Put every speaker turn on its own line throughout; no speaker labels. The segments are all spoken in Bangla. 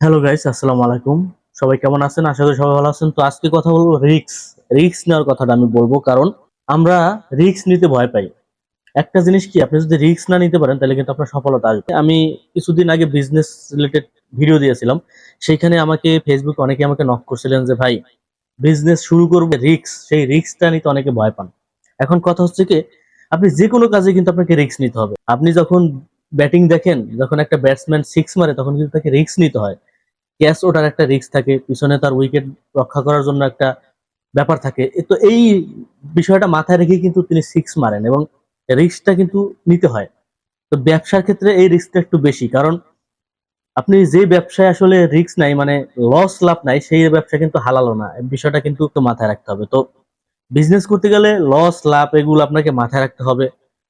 হ্যালো গাইস, আসসালামু আলাইকুম। সবাই কেমন আছেন? আশা করি সবাই ভালো আছেন। তো আজকে কথা বলব রিক্স রিক্স নেওয়ার কথাটা আমি বলব, কারণ আমরা রিক্স নিতে ভয় পাই। একটা জিনিস কি, আপনি যদি রিক্স না নিতে পারেন, তাহলে কিন্তু আপনার সফলতা আসবে। আমি কিছুদিন আগে বিজনেস রিলেটেড ভিডিও দিয়েছিলাম। সেইখানে আমাকে ফেসবুকে অনেকে আমাকে নক করছিলেন যে, ভাই বিজনেস শুরু করবে রিক্স সেই রিক্সটা নিতে অনেকে ভয় পান। এখন কথা হচ্ছে কি, আপনি যে কোনো কাজে কিন্তু আপনাকে রিক্স নিতে হবে। আপনি যখন ব্যাটিং দেখেন, যখন একটা ব্যাটসম্যান সিক্স মারে, তখন কিন্তু তাকে রিক্স নিতে হয়। ক্যাচ ওটার একটা রিস্ক থাকে। পিছনে তার উইকেট রক্ষা করার জন্য একটা ব্যাপার থাকে। তো এই বিষয়টা মাথায় রেখে কিন্তু তিনি সিক্স মারেন এবং রিস্কটা কিন্তু নিতে হয়। তো ব্যবসার ক্ষেত্রে এই রিস্কটা একটু বেশি। কারণ আপনি যে ব্যবসায় আসলে রিস্ক নাই মানে লস লাভ নাই, সেই ব্যবসা কিন্তু হালালো না। বিষয়টা কিন্তু একটু মাথায় রাখতে হবে। তো বিজনেস করতে গেলে লস লাভ, এগুলো আপনাকে মাথায় রাখতে হবে।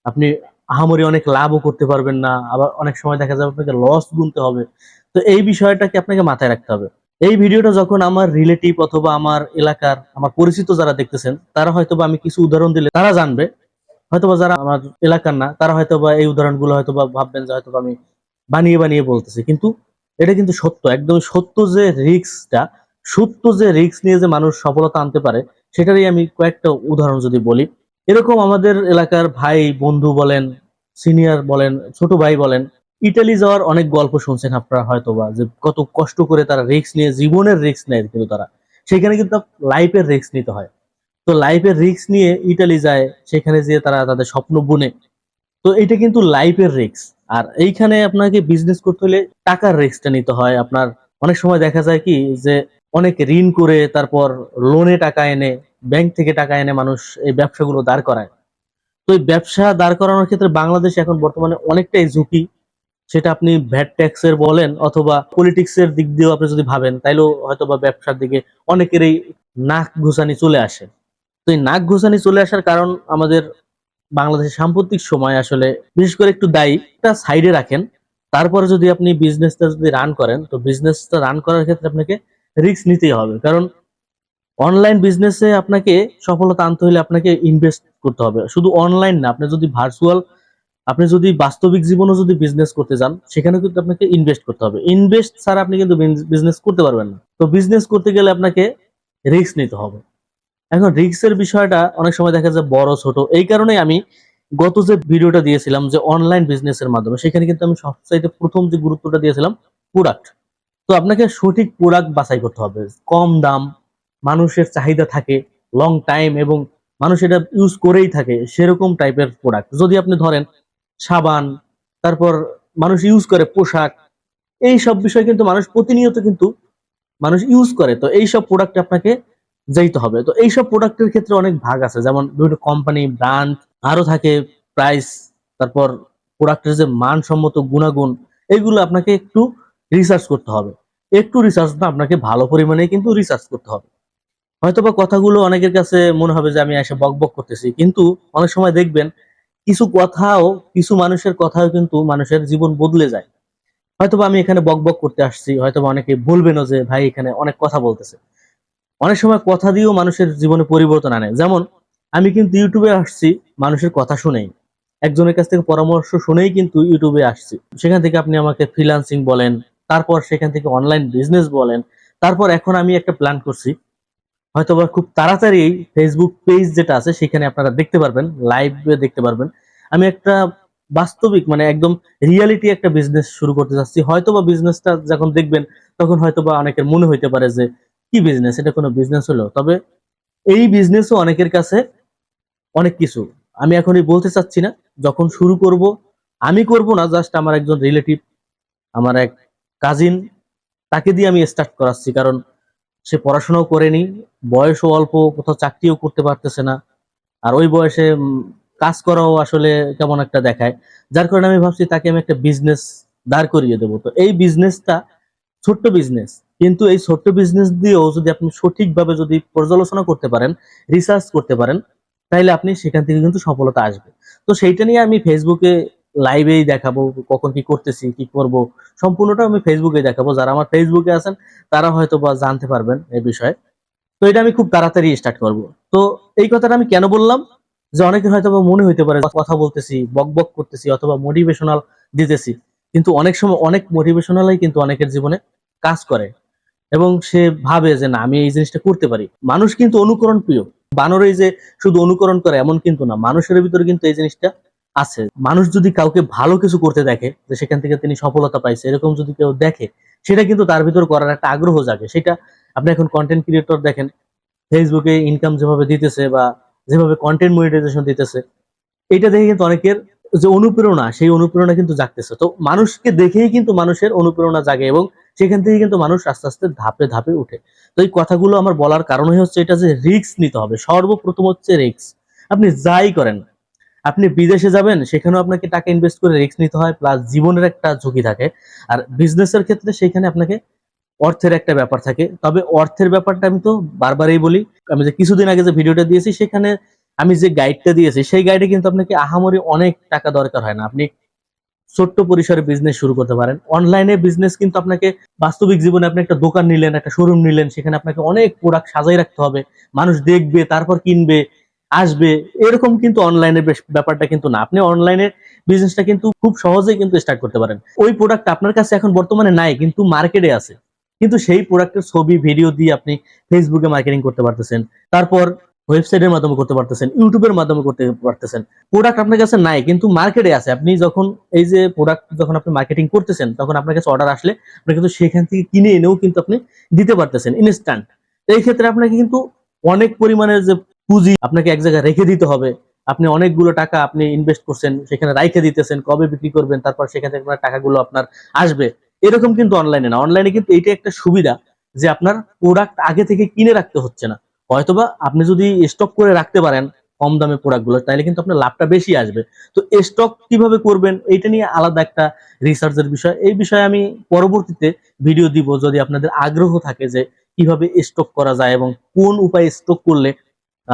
আপনি আহামরি অনেক লাভও করতে পারবেন না, আবার অনেক সময় দেখা যাবে আপনাকে লস গুনতে হবে। তো এই বিষয়টাকে আপনাকে মাথায় রাখতে হবে। এই ভিডিওটা যখন আমার রিলেটিভ অথবা আমার এলাকার, আমার পরিচিত যারা দেখতেছেন, তারা হয়তোবা আমি কিছু উদাহরণ দিলে তারা জানবে। হয়তোবা যারা আমার এলাকার না, তারা হয়তোবা এই উদাহরণগুলো হয়তোবা ভাববেন যে হয়তোবা আমি বানিয়ে বানিয়ে বলতেছি। কিন্তু এটা কিন্তু সত্য, একদম সত্য যে রিক্সটা সত্য যে রিস্ক নিয়ে যে মানুষ সফলতা আনতে পারে, সেটারই আমি কয়েকটা উদাহরণ যদি বলি। এরকম আমাদের এলাকার ভাই, বন্ধু বলেন সিনিয়র বলেন, ছোট ভাই বলেন ইটালি যাওয়ার অনেক গল্প শুনছেন আপনারা হয়তোবা, যে কত কষ্ট করে তারা রিস্ক নিয়ে, জীবনের রিস্ক নেয় কিন্তু তারা। সেখানে কিন্তু লাইফের রিস্ক নিতে হয়। তো লাইফের রিস্ক নিয়ে ইটালি যায়, সেখানে যেয়ে তারা তাদের স্বপ্ন বুনে। তো এটা কিন্তু লাইফের রিস্ক আর এইখানে আপনাকে বিজনেস করতে হলে টাকার রিস্কটা নিতে হয়। আপনার অনেক সময় দেখা যায় কি, যে অনেক ঋণ করে তারপর লোনে টাকা এনে ব্যাংক থেকে টাকা এনে মানুষ এই ব্যবসাগুলো দাঁড় করায়। তো এই ব্যবসা দাঁড় করানোর ক্ষেত্রে বাংলাদেশ এখন বর্তমানে অনেকটাই ঝুঁকি। সেটা আপনি ভ্যাট ট্যাক্স এর বলেন অথবা পলিটিক্স এর দিক দিয়েও আপনি যদি ভাবেন, তাইলেও হয়তো বা ব্যবসার দিকে অনেকেরই নাক ঘুষানি চলে আসে। তো এই নাক ঘুষানি চলে আসার কারণ আমাদের বাংলাদেশের সাম্প্রতিক সময় আসলে, বিশেষ করে একটু দায়ী এটা সাইডে রাখেন। তারপরে যদি আপনি বিজনেসটা যদি রান করেন, তো বিজনেসটা রান করার ক্ষেত্রে আপনাকে রিস্ক নিতেই হবে। কারণ অনলাইন বিজনেসে আপনাকে সফলতা আনতে হলে আপনাকে ইনভেস্ট করতে হবে। শুধু অনলাইন না, আপনি যদি ভার্চুয়াল আপনি যদি বাস্তবিক জীবনে যদি বিজনেস করতে যান, সেখানে কিন্তু আপনাকে ইনভেস্ট করতে হবে। ইনভেস্ট ছাড়া আপনি কিন্তু বিজনেস করতে পারবেন না। তো বিজনেস করতে গেলে আপনাকে রিস্ক নিতে হবে। এখন রিস্কের বিষয়টা অনেক সময় দেখা যায় বড়, ছোট। এই কারণেই আমি গত যে ভিডিওটা দিয়েছিলাম যে অনলাইন বিজনেসের মাধ্যমে, সেখানে কিন্তু আমি সবচাইতে প্রথম যে গুরুত্বটা দিয়েছিলাম প্রোডাক্ট তো আপনাকে সঠিক প্রোডাক্ট বাছাই করতে হবে। কম দাম, মানুষের চাহিদা থাকে লং টাইম এবং মানুষ এটা ইউজ করেই থাকে, সেরকম টাইপের প্রোডাক্ট যদি আপনি ধরেন সাবান, তারপর মানুষ ইউজ করে পোশাক, এই সব বিষয় কিন্তু মানুষ প্রতিনিয়ত কিন্তু মানুষ ইউজ করে। তো এই সব প্রোডাক্ট আপনাকে যাইতে হবে। তো এই সব প্রোডাক্টের ক্ষেত্রে অনেক ভাগ আছে। যেমন বিভিন্ন কোম্পানি ব্র্যান্ড আরও থাকে প্রাইস তারপর প্রোডাক্টের যে মানসম্মত গুণাগুণ এইগুলো আপনাকে একটু রিসার্চ করতে হবে। একটু রিসার্চ না, আপনাকে ভালো পরিমাণে কিন্তু রিসার্চ করতে হবে। হয়তোবা কথাগুলো অনেকের কাছে মনে হবে যে আমি এসে বক বক করতেছি, কিন্তু অনেক সময় দেখবেন কিছু কথাও, কিছু মানুষের কথাও কিন্তু মানুষের জীবন বদলে যায়। হয়তোবা আমি এখানে বক বক করতে আসছি, হয়তোবা অনেকে বলবেনও যে, ভাই, এখানে অনেক কথা বলতেছে। অনেক সময় কথা দিয়েও মানুষের জীবনে পরিবর্তন আনে। যেমন, আমি কিন্তু ইউটিউবে আসছি, মানুষের কথা শুনেই। একজনের কাছ থেকে পরামর্শ শুনেই কিন্তু ইউটিউবে আসছি। সেখান থেকে আপনি আমাকে ফ্রিল্যান্সিং বলেন তারপর সেখান থেকে অনলাইন বিজনেস বলেন, তারপর এখন আমি একটা প্ল্যান করছি। হয়তোবা খুব তাড়াতাড়ি ফেসবুক পেজ যেটা আছে, সেখানে আপনারা দেখতে পারবেন লাইভে দেখতে পারবেন। আমি একটা বাস্তবিক মানে একদম রিয়ালিটি একটা বিজনেস শুরু করতে চাচ্ছি। হয়তোবা বিজনেসটা যখন দেখবেন, তখন হয়তোবা অনেকের মনে হইতে পারে যে, কি বিজনেস এটা কোনো বিজনেস হলো? তবে এই বিজনেসও অনেকের কাছে অনেক কিছু। আমি এখনই বলতে চাচ্ছি না, যখন শুরু করব, আমি করব না জাস্ট আমার একজন রিলেটিভ আমার এক কাজিন তাকে দিয়ে আমি স্টার্ট করাচ্ছি, কারণ সে পড়াশোনাও করেনি, বয়সও অল্প, কোথাও চাকরিও করতে পারতেছে না। আর ওই বয়সে কাজ করাও আসলে কেমন একটা দেখায়। যার কারণে আমি ভাবছি তাকে আমি একটা বিজনেস দাঁড় করিয়ে দেবো। তো এই বিজনেসটা ছোট্ট বিজনেস কিন্তু এই ছোট্ট বিজনেস দিয়েও যদি আপনি সঠিকভাবে যদি পর্যালোচনা করতে পারেন রিসার্চ করতে পারেন তাহলে আপনি সেখান থেকে কিন্তু সফলতা আসবে। তো সেইটা নিয়ে আমি ফেসবুকে লাইভেই দেখাবো, কখন কি করতেছি, কি করব, সম্পূর্ণটা আমি ফেসবুকে দেখাবো। যারা আমার ফেসবুকে আছেন, তারা হয়তো বা জানতে পারবেন এই বিষয়ে। তো এটা আমি খুব তাড়াতাড়ি স্টার্ট করব। তো এই কথাটা আমি কেন বললাম? যে অনেকের হয়তো মনে হইতে পারে, কথা বলতেছি, বক বক করতেছি, অথবা মোটিভেশনাল দিতেছি। কিন্তু অনেক সময় অনেক মোটিভেশনালই কিন্তু অনেকের জীবনে কাজ করে। এবং সে ভাবে যে, না, আমি এই জিনিসটা করতে পারি। মানুষ কিন্তু অনুকরণ প্রিয় বানরই যে শুধু অনুকরণ করে, এমন কিন্তু না। মানুষের ভিতরে কিন্তু এই জিনিসটা আছে। মানুষ যদি কাউকে ভালো কিছু করতে দেখে, যে সেখান থেকে তিনি সফলতা পাইছে, এরকম যদি কেউ দেখে, সেটা কিন্তু তার ভিতর করার একটা আগ্রহ জাগে। সেটা আপনি এখন কন্টেন্ট ক্রিয়েটর দেখেন ফেসবুকে ইনকাম যেভাবে দিতেছে বা যেভাবে কন্টেন্ট মনিটাইজেশন দিতেছে, এটা দেখে কিন্তু অনেকের যে অনুপ্রেরণা, সেই অনুপ্রেরণা কিন্তু জাগতেছে। তো মানুষকে দেখেই কিন্তু মানুষের অনুপ্রেরণা জাগে এবং সেখান থেকে কিন্তু মানুষ আস্তে আস্তে ধাপে ধাপে উঠে। তো এই কথাগুলো আমার বলার কারণই হচ্ছে এটা যে রিস্ক নিতে হবে। সর্বপ্রথম হচ্ছে রিক্স আপনি যাই করেন আপনি বিদেশে যাবেন, সেখানেও আপনাকে টাকা ইনভেস্ট করে রিস্ক নিতে হয় প্লাস জীবনের একটা ঝুঁকি থাকে। আর বিজনেসের ক্ষেত্রে সেখানে আপনাকে অর্থের একটা ব্যাপার থাকে। তবে অর্থের ব্যাপারটা আমি তো বারবারই বলি, আমি যে কিছুদিন আগে যে ভিডিওটা দিয়েছি, সেখানে আমি যে গাইডটা দিয়েছি, সেই গাইডে কিন্তু আপনাকে আহামরি অনেক টাকা দরকার হয় না। আপনি ছোট্ট পরিসরে বিজনেস শুরু করতে পারেন। অনলাইনে বিজনেস কিন্তু আপনাকে বাস্তবিক জীবনে আপনি একটা দোকান নিলেন, একটা শোরুম নিলেন, সেখানে আপনাকে অনেক প্রোডাক্ট সাজাই রাখতে হবে। মানুষ দেখবে, তারপর কিনবে। আসবে, এরকম কিন্তু অনলাইনের ব্যাপারটা কিন্তু না। আপনি অনলাইনে বিজনেসটা কিন্তু খুব সহজেই কিন্তু স্টার্ট করতে পারেন। ওই প্রোডাক্ট আপনার কাছে এখন বর্তমানে নাই, কিন্তু মার্কেটে আছে। কিন্তু সেই প্রোডাক্টের ছবি ভিডিও দিয়ে আপনি ফেসবুকে মার্কেটিং করতে পারতেছেন। তারপর ওয়েবসাইটের মাধ্যমে করতে পারতেছেন ইউটিউবের মাধ্যমে করতে পারতেছেন। প্রোডাক্ট আপনার কাছে নাই, কিন্তু মার্কেটে আছে। আপনি যখন এই যে প্রোডাক্ট যখন আপনি মার্কেটিং করতেছেন, তখন আপনার কাছে অর্ডার আসলে আপনি কিন্তু সেখান থেকে কিনে এনেও কিন্তু আপনি দিতে পারতেছেন ইনস্ট্যান্ট এই ক্ষেত্রে আপনাকে কিন্তু অনেক পরিমাণের যে পুঁজি আপনাকে এক জায়গায় রেখে দিতে হবে। আপনি অনেকগুলো টাকা আপনি ইনভেস্ট করছেন, সেখানে রাইখে দিতেছেন, কবে বিক্রি করবেন, তারপর সেখান আপনার টাকাগুলো আপনার আসবে। এরকম কিন্তু অনলাইনে না। অনলাইনে কিন্তু এইটা একটা সুবিধা যে আপনার প্রোডাক্ট আগে থেকে কিনে রাখতে হচ্ছে না। হয়তোবা আপনি যদি স্টক করে রাখতে পারেন কম দামে প্রোডাক্টগুলো তাহলে কিন্তু আপনার লাভটা বেশি আসবে। তো স্টক কীভাবে করবেন, এইটা নিয়ে আলাদা একটা রিসার্চের বিষয়। এই বিষয়ে আমি পরবর্তীতে ভিডিও দিব। যদি আপনাদের আগ্রহ থাকে যে কীভাবে স্টক করা যায় এবং কোন উপায়ে স্টক করলে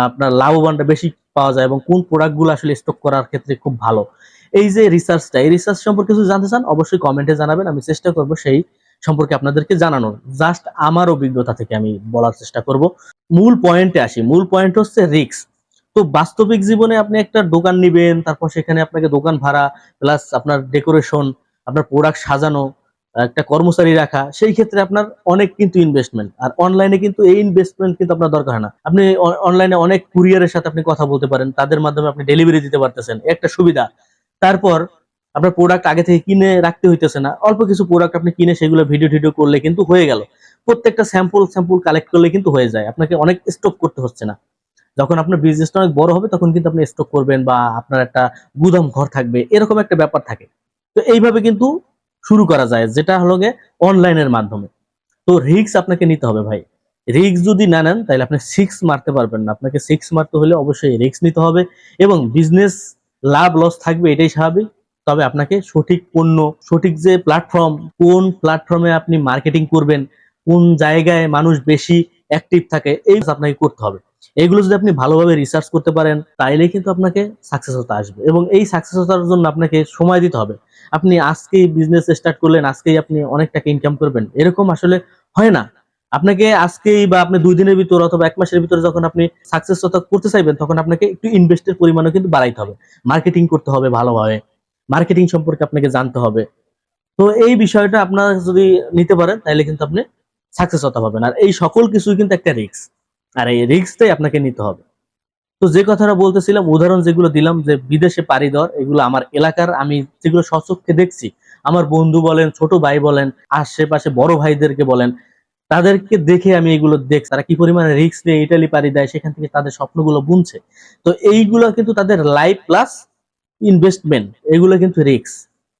আপনার লাভবানটা বেশি পাওয়া যায় এবং কোন প্রোডাক্টগুলো আসলে স্টক করার ক্ষেত্রে খুব ভালো। এই যে রিসার্চটা এই রিসার্চ সম্পর্কে কিছু জানতে চান, অবশ্যই কমেন্টে জানাবেন, আমি চেষ্টা করব সেই সম্পর্কে আপনাদেরকে জানানোর। জাস্ট আমার অভিজ্ঞতা থেকে আমি বলার চেষ্টা করব। মূল পয়েন্টে আসি। মূল পয়েন্ট হচ্ছে রিক্স তো বাস্তবিক জীবনে আপনি একটা দোকান নিবেন, তারপর সেখানে আপনাকে দোকান ভাড়া প্লাস আপনার ডেকোরেশন আপনার প্রোডাক্ট সাজানো একটা কর্মচারী রাখা, সেই ক্ষেত্রে আপনার অনেক কিন্তু ইনভেস্টমেন্ট আর অনলাইনে কিন্তু এই ইনভেস্টমেন্ট কিন্তু আপনার দরকার হয় না। আপনি অনলাইনে অনেক কুরিয়ারের সাথে আপনি কথা বলতে পারেন, তাদের মাধ্যমে আপনি ডেলিভারি দিতে পারতেছেন, একটা সুবিধা। তারপর আপনার প্রোডাক্ট আগে থেকে কিনে রাখতে হইতেছে না, অল্প কিছু প্রোডাক্ট আপনি কিনে সেগুলো ভিডিও টিডিও করলে কিন্তু হয়ে গেল। প্রত্যেকটা স্যাম্পল স্যাম্পল কালেক্ট করলে কিন্তু হয়ে যায়, আপনাকে অনেক স্টক করতে হচ্ছে না। যখন আপনার বিজনেসটা অনেক বড় হবে, তখন কিন্তু আপনি স্টক করবেন বা আপনার একটা গুদাম ঘর থাকবে, এরকম একটা ব্যাপার থাকে। তো এইভাবে কিন্তু শুরু করা যায়, যেটা হলো গিয়ে অনলাইনের মাধ্যমে। তো রিক্স আপনাকে নিতে হবে ভাই। রিক্স যদি না নেন, তাহলে আপনি সিক্স মারতে পারবেন না। আপনাকে সিক্স মারতে হলে অবশ্যই রিক্স নিতে হবে এবং বিজনেস লাভ লস থাকবে, এটাই স্বাভাবিক। তবে আপনাকে সঠিক পণ্য, সঠিক যে প্ল্যাটফর্ম কোন প্ল্যাটফর্মে আপনি মার্কেটিং করবেন, কোন জায়গায় মানুষ বেশি অ্যাক্টিভ থাকে, এই আপনাকে করতে হবে। এইগুলো যদি আপনি ভালোভাবে রিসার্চ করতে পারেন, তাইলেই কিন্তু আপনাকে সাকসেসতা আসবে। এবং এই সাকসেসতার জন্য আপনাকে সময় দিতে হবে। আপনি আজকেই বিজনেস স্টার্ট করলেন, আজকেই আপনি অনেক টাকা ইনকাম করবেন। এরকম আসলে হয় না। আপনাকে আজকেই বা আপনি দুই দিনের ভিতর অথবা এক মাসের ভিতরে যখন আপনি সাকসেসতা করতে চাইবেন, তখন আপনাকে একটু ইনভেস্টের পরিমাণও কিন্তু বাড়াইতে হবে। মার্কেটিং করতে হবে ভালোভাবে। মার্কেটিং সম্পর্কে আপনাকে জানতে হবে। তো এই বিষয়টা আপনারা যদি নিতে পারেন তাহলে কিন্তু আপনি সাকসেস হতে পারবেন। আর এই সকল কিছুই কিন্তু একটা রিস্ক আর এই রিস্কটাই আপনাকে নিতে হবে। তো যে কথাটা বলতেছিলাম, উদাহরণ যেগুলো দিলাম যে বিদেশে পাড়ি দেওয়ার, এগুলো আমার এলাকার, আমি যেগুলো সচক্ষে দেখছি, আমার বন্ধু বলেন, ছোট ভাই বলেন, আশেপাশে বড় ভাইদেরকে বলেন, তাদেরকে দেখে আমি এগুলো দেখছি। তারা কি পরিমাণে রিস্ক নিয়ে ইটালি পাড়ি দেয়, সেখান থেকে তাদের স্বপ্নগুলো বুনছে। তো এইগুলো কিন্তু তাদের লাইফ প্লাস ইনভেস্টমেন্ট এগুলো কিন্তু রিস্ক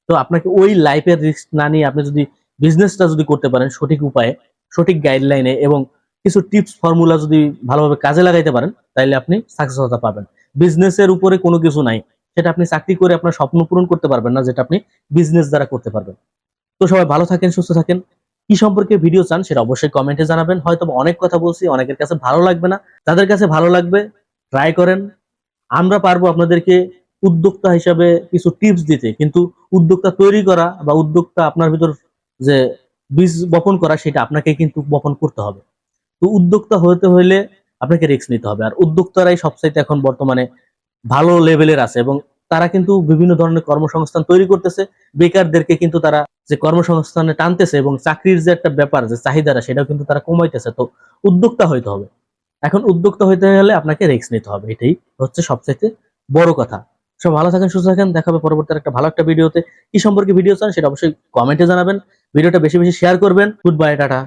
তো আপনাকে ওই লাইফের রিস্ক না নিয়ে আপনি যদি বিজনেসটা যদি করতে পারেন সঠিক উপায়ে, সঠিক গাইডলাইনে এবং কিছু টিপস ফর্মুলা যদি ভালোভাবে কাজে লাগাইতে পারেন তাহলে আপনি সাকসেস হতে পারবেন বিজনেসের উপরে কোনো কিছু নাই। সেটা আপনি চাকরি করে আপনার স্বপ্ন পূরণ করতে পারবেন না, যেটা আপনি বিজনেস দ্বারা করতে পারবেন। তো সবাই ভালো থাকেন, সুস্থ থাকেন। কি সম্পর্কে ভিডিও চান সেটা অবশ্যই কমেন্টে জানাবেন। হয়তো অনেক কথা বলছি, অনেকের কাছে ভালো লাগবে না। তাদের কাছে ভালো লাগবে ট্রাই করেন। আমরা পারব আপনাদেরকে উদ্যোক্তা হিসাবে কিছু টিপস দিতে। কিন্তু উদ্যোক্তা তৈরি করা বা উদ্যোক্তা আপনার ভিতর যে বীজ বপন করা, সেটা আপনাকে কিন্তু বপন করতে হবে। তো উদ্যোক্তা হতে হলে আপনাকে রিস্ক নিতে হবে। আর উদ্যোক্তারাই সবচাইতে এখন বর্তমানে ভালো লেভেলের আছে এবং তারা কিন্তু বিভিন্ন ধরনের কর্মসংস্থান তৈরি করতেছে। বেকারদেরকে কিন্তু তারা যে কর্মসংস্থানে টানতেছে এবং চাকরির যে একটা ব্যাপার, যে চাহিদাটা, সেটাও কিন্তু তারা কমাইতেছে। তো উদ্যোক্তা হইতে হবে। এখন উদ্যোক্তা হইতে গেলে আপনাকে রিস্ক নিতে হবে। এটাই হচ্ছে সবচাইতে বড় কথা। সব ভালো থাকেন, সুস্থ থাকেন। দেখা হবে পরবর্তী একটা ভালো একটা ভিডিওতে কি সম্পর্কে ভিডিও চান, সেটা অবশ্যই কমেন্টে জানাবেন। ভিডিওটা বেশি বেশি শেয়ার করবেন। Good bye tata.